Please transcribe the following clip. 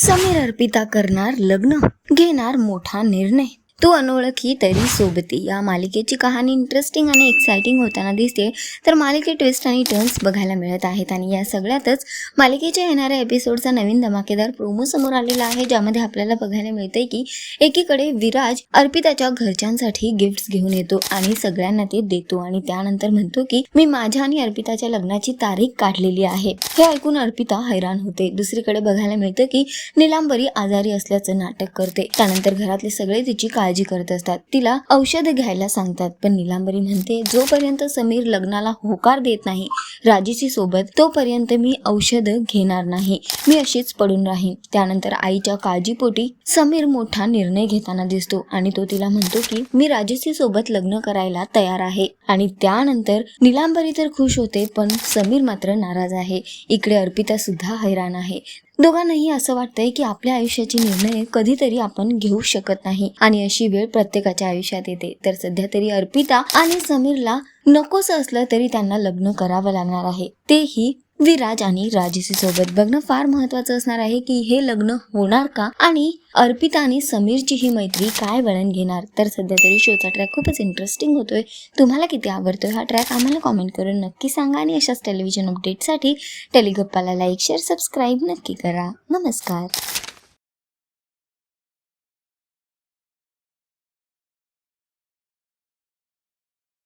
समीर अर्पिता करणार लग्न घेणार मोठा निर्णय. तू अनोळखी तरी सोबती. या मालिकेची कहाणी इंटरेस्टिंग आणि एक्साइटिंग होताना दिसते. तर मालिकेत ट्विस्ट आणि टर्न्स बघायला मिळत आहेत आणि या सगळ्यातच मालिकेच्या येणाऱ्या एपिसोडचा नवीन धमाकेदार प्रोमो समोर आलेला आहे ज्यामध्ये आपल्याला बघायला मिळतंय की एकीकडे विराज अर्पिताच्या घरच्यांसाठी गिफ्ट्स घेऊन येतो आणि सगळ्यांना ते देतो आणि त्यानंतर म्हणतो की मी माझ्या आणि अर्पिताच्या लग्नाची तारीख काढलेली आहे. हे ऐकून अर्पिता हैराण होते. दुसरीकडे बघायला मिळतं की निलांबरी आजारी असल्याचं नाटक करते. त्यानंतर घरातले सगळे तिची काळजी करत असतात. तिला औषध घ्यायला सांगतात. पण निलांबरी म्हणते जोपर्यंत समीर लग्नाला होकार देत नाही राजेशी सोबत तोपर्यंत मी औषध घेणार नाही. मी अशीच पडून राहीन. त्यानंतर आईच्या काळजीपोटी समीर मोठा निर्णय घेताना दिसतो आणि तो तिला म्हणतो की मी राजेशी सोबत लग्न करायला तयार आहे. आणि त्यानंतर निलांबरी तर खुश होते पण समीर मात्र नाराज आहे. इकडे अर्पिता सुद्धा हैराण आहे. दोघांनाही असं वाटतंय की आपल्या आयुष्याची निर्णय कधीतरी आपण घेऊ शकत नाही. आणि अशी वेळ प्रत्येकाच्या आयुष्यात येते. तर सध्या तरी अर्पिता आणि समीरला नकोस असलं तरी त्यांना लग्न करावं लागणार आहे. तेही विराज आणि राजसी सोबत. बघणं फार महत्वाचं असणार आहे की हे लग्न होणार का? आणि अर्पिता आणि समीरची ही मैत्री काय वळण घेणार? तर सध्या तरी शोचा ट्रॅक खूपच इंटरेस्टिंग होतोय. तुम्हाला किती आवडतोय हा ट्रॅक आम्हाला कॉमेंट करून नक्की सांगा आणि अशाच टेलिव्हिजन अपडेटसाठी टेलिगप्पाला लाईक शेअर सबस्क्राईब नक्की करा. नमस्कार.